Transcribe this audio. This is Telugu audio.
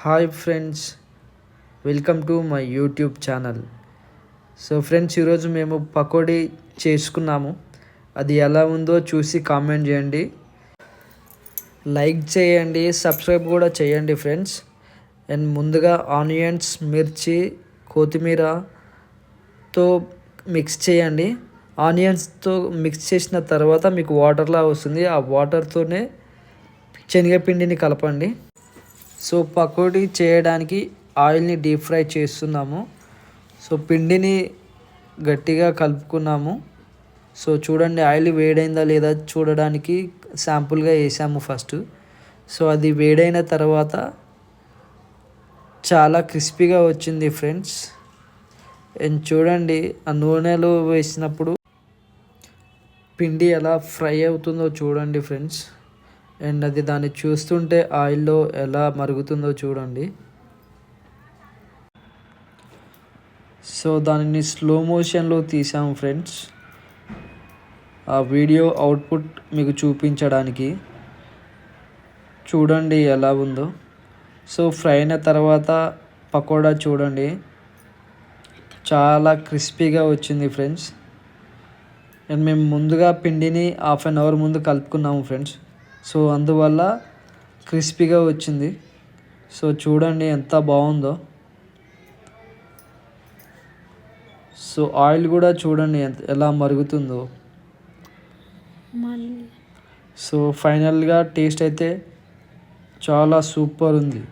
Hi friends welcome to my YouTube channel. So friends ఈరోజు మేము పకోడీ చేసుకున్నాము. అది ఎలా ఉందో చూసి కామెంట్ చేయండి. లైక్ చేయండి సబ్స్క్రైబ్ కూడా చేయండి ఫ్రెండ్స్. అండ్ ముందుగా ఆనియన్స్ మిర్చి కొత్తిమీరతో మిక్స్ చేయండి. ఆనియన్స్తో మిక్స్ చేసిన తర్వాత మీకు వాటర్లా వస్తుంది. ఆ వాటర్తోనే శనగపిండిని కలపండి. సో పకోడీ చేయడానికి ఆయిల్ని డీప్ ఫ్రై చేస్తున్నాము. సో పిండిని గట్టిగా కలుపుకున్నాము. సో చూడండి ఆయిల్ వేడైందా లేదా చూడడానికి శాంపుల్గా వేసాము ఫస్ట్. సో అది వేడైన తర్వాత చాలా క్రిస్పీగా వచ్చింది ఫ్రెండ్స్. అండ్ చూడండి ఆ నూనెలో వేసినప్పుడు పిండి ఎలా ఫ్రై అవుతుందో చూడండి ఫ్రెండ్స్. అండ్ అది దాన్ని చూస్తుంటే ఆయిల్లో ఎలా మరుగుతుందో చూడండి. సో దానిని స్లో మోషన్లో తీసాము ఫ్రెండ్స్. ఆ వీడియో అవుట్పుట్ మీకు చూపించడానికి. చూడండి ఎలా ఉందో. సో ఫ్రై అయిన తర్వాత పకోడా చూడండి. చాలా క్రిస్పీగా వచ్చింది ఫ్రెండ్స్. అండ్ మేము ముందుగా పిండిని హాఫ్ అన్ అవర్ ముందు కలుపుకున్నాము ఫ్రెండ్స్. సో అందువల్ల క్రిస్పీగా వచ్చింది. సో చూడండి ఎంత బాగుందో. సో ఆయిల్ కూడా చూడండి ఎంత ఎలా మరుగుతుందో. సో ఫైనల్గా టేస్ట్ అయితే చాలా సూపర్ ఉంది.